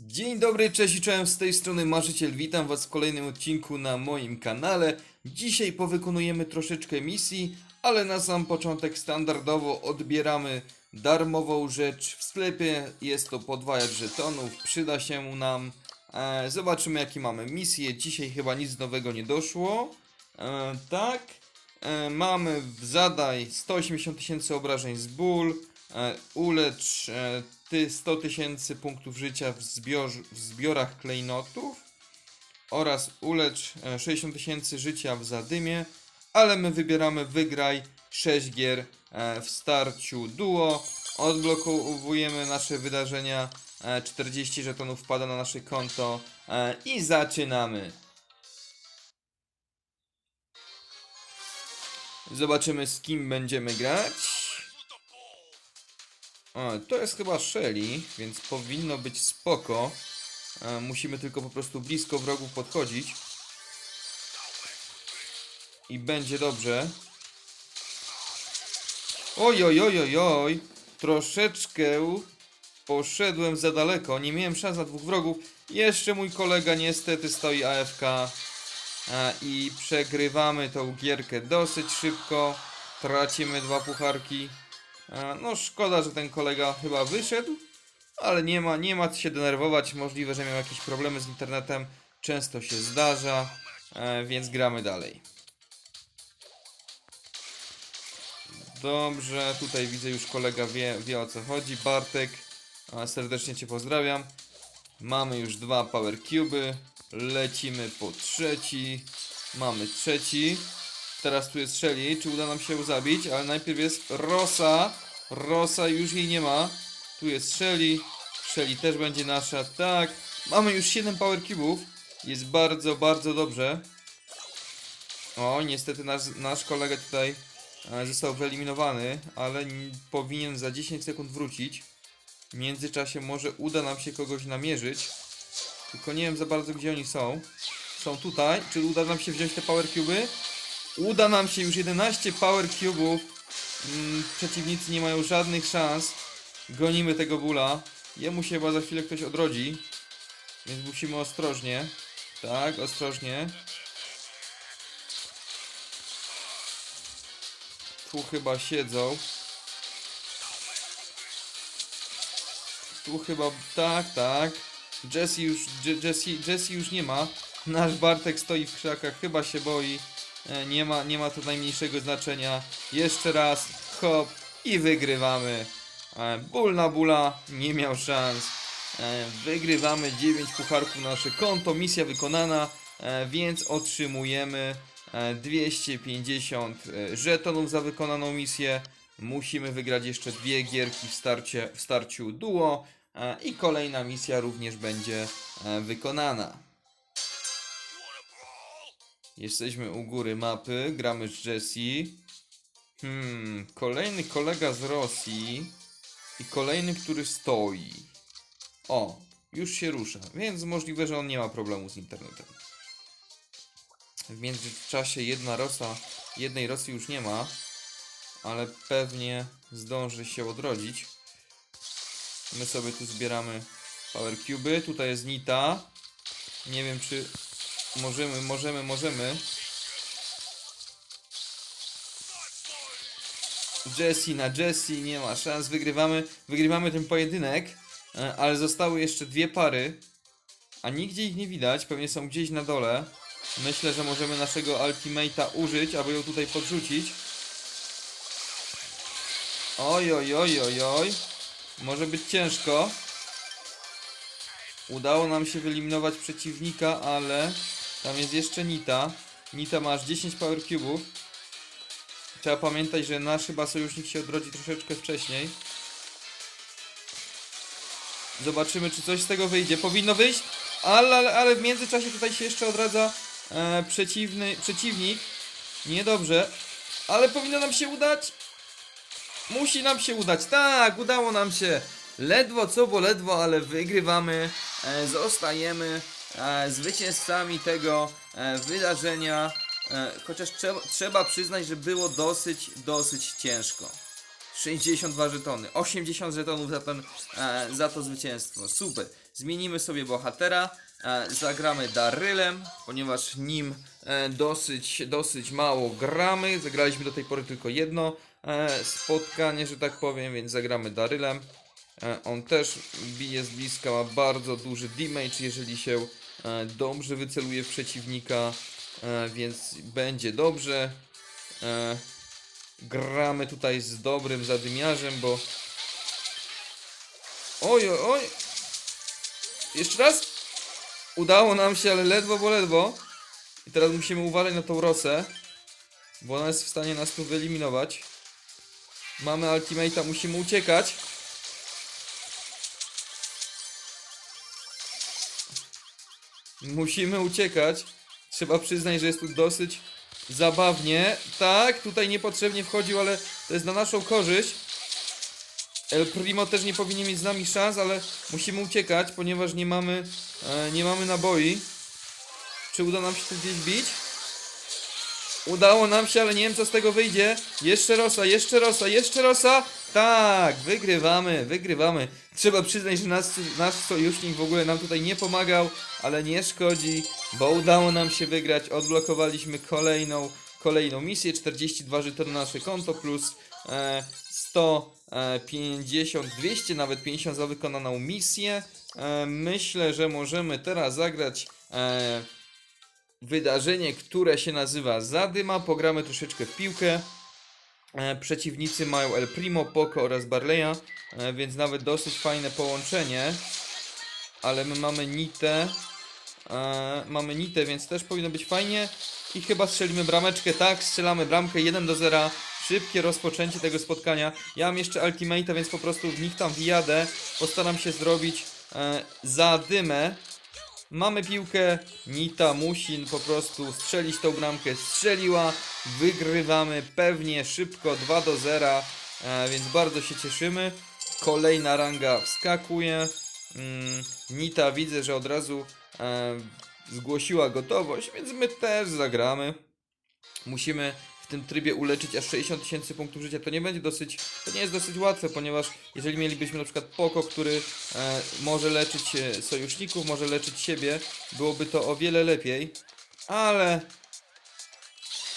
Dzień dobry, cześć i czołem z tej strony Marzyciel, witam was w kolejnym odcinku na moim kanale. Dzisiaj powykonujemy troszeczkę misji, ale na sam początek standardowo odbieramy darmową rzecz w sklepie. Jest to podwajacz żetonów, przyda się nam. E, zobaczymy jakie mamy misje, dzisiaj chyba nic nowego nie doszło. E, tak, e, mamy w zadaj 180 tysięcy obrażeń z ból, e, ulecz ty 100 tysięcy punktów życia w, zbior, w zbiorach klejnotów oraz ulecz e, 60 tysięcy życia w zadymie, ale my wybieramy wygraj 6 gier e, w starciu duo. Odblokowujemy nasze wydarzenia, e, 40 żetonów wpada na nasze konto e, i zaczynamy. Zobaczymy z kim będziemy grać. O, to jest chyba Shelly, więc powinno być spoko. E, musimy tylko po prostu blisko wrogów podchodzić. I będzie dobrze. Oj, oj, oj, oj, oj. Troszeczkę poszedłem za daleko. Nie miałem szans na dwóch wrogów. Jeszcze mój kolega niestety stoi AFK. E, I przegrywamy tą gierkę dosyć szybko. Tracimy dwa pucharki. E, No szkoda, że ten kolega chyba wyszedł, ale nie ma, nie ma co się denerwować. Możliwe, że miał jakieś problemy z internetem. Często się zdarza, e, więc gramy dalej. Dobrze, tutaj widzę już kolega wie, wie o co chodzi. Bartek, serdecznie Cię pozdrawiam. Mamy już dwa power cube. Lecimy po trzeci. Mamy trzeci. Teraz tu jest Shelly. Czy uda nam się ją zabić? Ale najpierw jest Rosa. Rosa już jej nie ma. Tu jest Shelly. Shelly też będzie nasza. Tak. Mamy już 7 power cube'ów. Jest bardzo, bardzo dobrze. O, niestety nasz, nasz kolega tutaj e, został wyeliminowany, ale powinien za 10 sekund wrócić. W międzyczasie może uda nam się kogoś namierzyć. Tylko nie wiem za bardzo gdzie oni są. Są tutaj. Czy uda nam się wziąć te power cube'y? Uda nam się już 11 power cube'ów. Mm, przeciwnicy nie mają żadnych szans. Gonimy tego bóla. Jemu się chyba za chwilę ktoś odrodzi. Więc musimy ostrożnie. Tak, ostrożnie. Tu chyba siedzą. Tu chyba, tak, tak. Jesse już, Je- Jesse, Jesse już nie ma. Nasz Bartek stoi w krzakach, chyba się boi. E, Nie ma, nie ma to najmniejszego znaczenia. Jeszcze raz, hop i wygrywamy. E, Ból na bóla, nie miał szans. E, Wygrywamy 9 pucharków na nasze konto, misja wykonana, więc otrzymujemy e, 250 e, żetonów za wykonaną misję. Musimy wygrać jeszcze dwie gierki w, starcie, w starciu duo i kolejna misja również będzie wykonana. Jesteśmy u góry mapy, gramy z Jessie. Hmm, kolejny kolega z Rosji i kolejny, który stoi. O, już się rusza, więc możliwe, że on nie ma problemu z internetem. W międzyczasie jedna Rosa, jednej Rosji już nie ma, ale pewnie zdąży się odrodzić. My sobie tu zbieramy power cube'y, tutaj jest Nita. Nie wiem czy możemy, możemy, możemy. Jesse na Jesse, nie ma szans, wygrywamy, wygrywamy ten pojedynek, e, ale zostały jeszcze dwie pary, a nigdzie ich nie widać, pewnie są gdzieś na dole. Myślę, że możemy naszego ultimate'a użyć, aby ją tutaj podrzucić. Oj, oj, oj, oj, oj. Może być ciężko. Udało nam się wyeliminować przeciwnika, ale tam jest jeszcze Nita. Nita ma aż 10 power cube'ów. Trzeba pamiętać, że nasz chyba sojusznik się odrodzi troszeczkę wcześniej. Zobaczymy, czy coś z tego wyjdzie. Powinno wyjść, ale, ale, ale w międzyczasie tutaj się jeszcze odradza e, przeciwny, przeciwnik. Niedobrze, ale powinno nam się udać. Musi nam się udać. Tak, udało nam się. Ledwo co, bo ledwo, ale wygrywamy. E, zostajemy e, zwycięzcami tego e, wydarzenia. Chociaż trzeba, trzeba przyznać, że było dosyć, dosyć ciężko. 62 żetony, 80 żetonów za, ten, za to zwycięstwo. Super. Zmienimy sobie bohatera, zagramy Darylem, ponieważ nim dosyć, dosyć mało gramy. Zagraliśmy do tej pory tylko jedno spotkanie, że tak powiem, więc zagramy Darylem. E, on też bije z bliska, ma bardzo duży damage, jeżeli się e, dobrze wyceluje w przeciwnika, e, więc będzie dobrze. Gramy tutaj z dobrym zadymiarzem, bo... Oj, oj, oj! Jeszcze raz! Udało nam się, ale ledwo, bo ledwo. I teraz musimy uważać na tą Rosę, bo ona jest w stanie nas tu wyeliminować. Mamy ultimate'a, musimy uciekać. Musimy uciekać. Trzeba przyznać, że jest tu dosyć zabawnie. Tak, tutaj niepotrzebnie wchodził, ale to jest na naszą korzyść. El Primo też nie powinien mieć z nami szans, ale musimy uciekać, ponieważ nie mamy, e, nie mamy naboi. Czy uda nam się tu gdzieś bić? Udało nam się, ale nie wiem co z tego wyjdzie. Jeszcze Rosa, jeszcze Rosa, jeszcze Rosa. Tak, wygrywamy, wygrywamy. Trzeba przyznać, że nas, nasz sojusznik w ogóle nam tutaj nie pomagał, ale nie szkodzi, bo udało nam się wygrać. Odblokowaliśmy kolejną, kolejną misję. 42 żetony na nasze konto plus e, 150, 200, nawet 50 za wykonaną misję. E, myślę, że możemy teraz zagrać e, wydarzenie, które się nazywa Zadyma. Pogramy troszeczkę w piłkę. E, przeciwnicy mają El Primo, Poco oraz Barleya, e, więc nawet dosyć fajne połączenie. Ale my mamy Nitę. E, mamy Nitę, więc też powinno być fajnie. I chyba strzelimy brameczkę. Tak, strzelamy bramkę 1 do 0. Szybkie rozpoczęcie tego spotkania. Ja mam jeszcze Ultimate'a, więc po prostu w nich tam wjadę. Postaram się zrobić zadymę. Mamy piłkę, Nita musi po prostu strzelić tą bramkę, strzeliła, wygrywamy pewnie, szybko, 2 do 0, e, więc bardzo się cieszymy. Kolejna ranga wskakuje, mm, Nita widzę, że od razu e, zgłosiła gotowość, więc my też zagramy. Musimy w tym trybie uleczyć aż 60 tysięcy punktów życia. To nie będzie dosyć, to nie jest dosyć łatwe, ponieważ jeżeli mielibyśmy na przykład Poko, który e, może leczyć e, sojuszników, może leczyć siebie, byłoby to o wiele lepiej, ale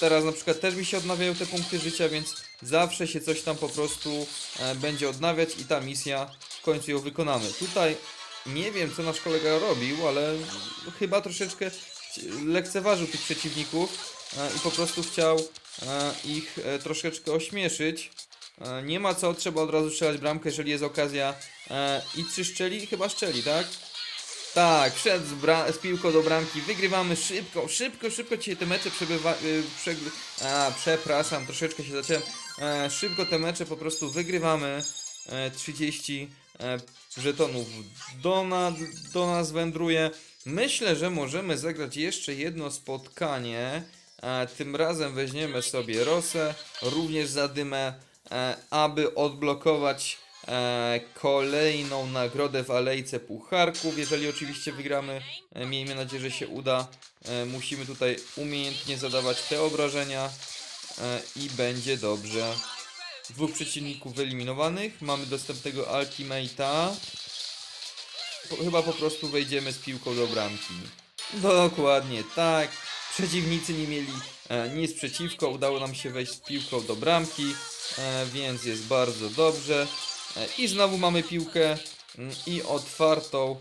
teraz na przykład też mi się odnawiają te punkty życia, więc zawsze się coś tam po prostu e, będzie odnawiać i ta misja w końcu ją wykonamy. Tutaj nie wiem co nasz kolega robił, ale chyba troszeczkę lekceważył tych przeciwników e, i po prostu chciał ich e, troszeczkę ośmieszyć. E, Nie ma co, trzeba od razu strzelać bramkę, jeżeli jest okazja. E, I czy szczeli? Chyba szczeli, tak? Tak, wszedł z, z piłką do bramki, wygrywamy szybko, szybko, szybko dzisiaj te mecze przebywa... Y, przegry... A, przepraszam, troszeczkę się zacząłem. E, szybko te mecze po prostu wygrywamy. E, 30 e, żetonów do, na, do nas wędruje. Myślę, że możemy zagrać jeszcze jedno spotkanie. E, tym razem weźmiemy sobie Rosę, również zadymę, e, aby odblokować e, kolejną nagrodę w alejce pucharków. Jeżeli oczywiście wygramy, e, miejmy nadzieję, że się uda. E, musimy tutaj umiejętnie zadawać te obrażenia e, i będzie dobrze. Dwóch przeciwników wyeliminowanych. Mamy dostępnego Ultimate'a. Chyba po prostu wejdziemy z piłką do bramki. Dokładnie tak. Przeciwnicy nie mieli e, nic przeciwko. Udało nam się wejść z piłką do bramki, e, więc jest bardzo dobrze. E, I znowu mamy piłkę mm, i otwartą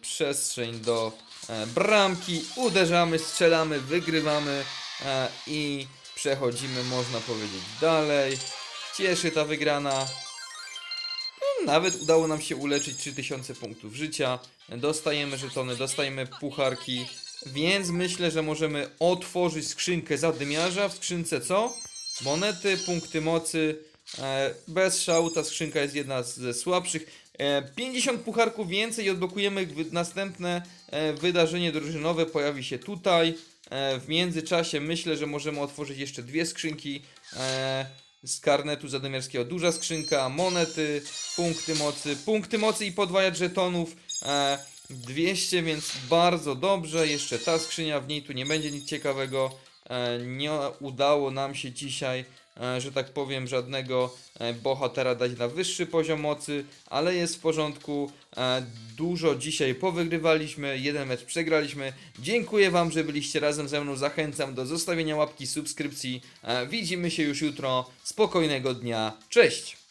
przestrzeń do bramki. Uderzamy, strzelamy, wygrywamy i przechodzimy, można powiedzieć, dalej. Cieszy ta wygrana. No, Nawet udało nam się uleczyć 3000 punktów życia. Dostajemy żetony, dostajemy pucharki. Więc myślę, że możemy otworzyć skrzynkę zadymiarza. W skrzynce co? Monety, punkty mocy. E, bez szału ta skrzynka jest jedna z- ze słabszych. E, 50 pucharków więcej i odblokujemy następne e, wydarzenie drużynowe. Pojawi się tutaj. E, w międzyczasie myślę, że możemy otworzyć jeszcze dwie skrzynki. E, z karnetu zadymiarskiego duża skrzynka, monety, punkty mocy, punkty mocy i podwajacz żetonów. E, 200, więc bardzo dobrze. Jeszcze ta skrzynia, w niej tu nie będzie nic ciekawego. E, nie udało nam się dzisiaj e, że tak powiem, żadnego e, bohatera dać na wyższy poziom mocy, ale jest w porządku. Dużo dzisiaj powygrywaliśmy, jeden mecz przegraliśmy. Dziękuję Wam, że byliście razem ze mną. Zachęcam do zostawienia łapki, subskrypcji. Widzimy się już jutro. Spokojnego dnia. Cześć!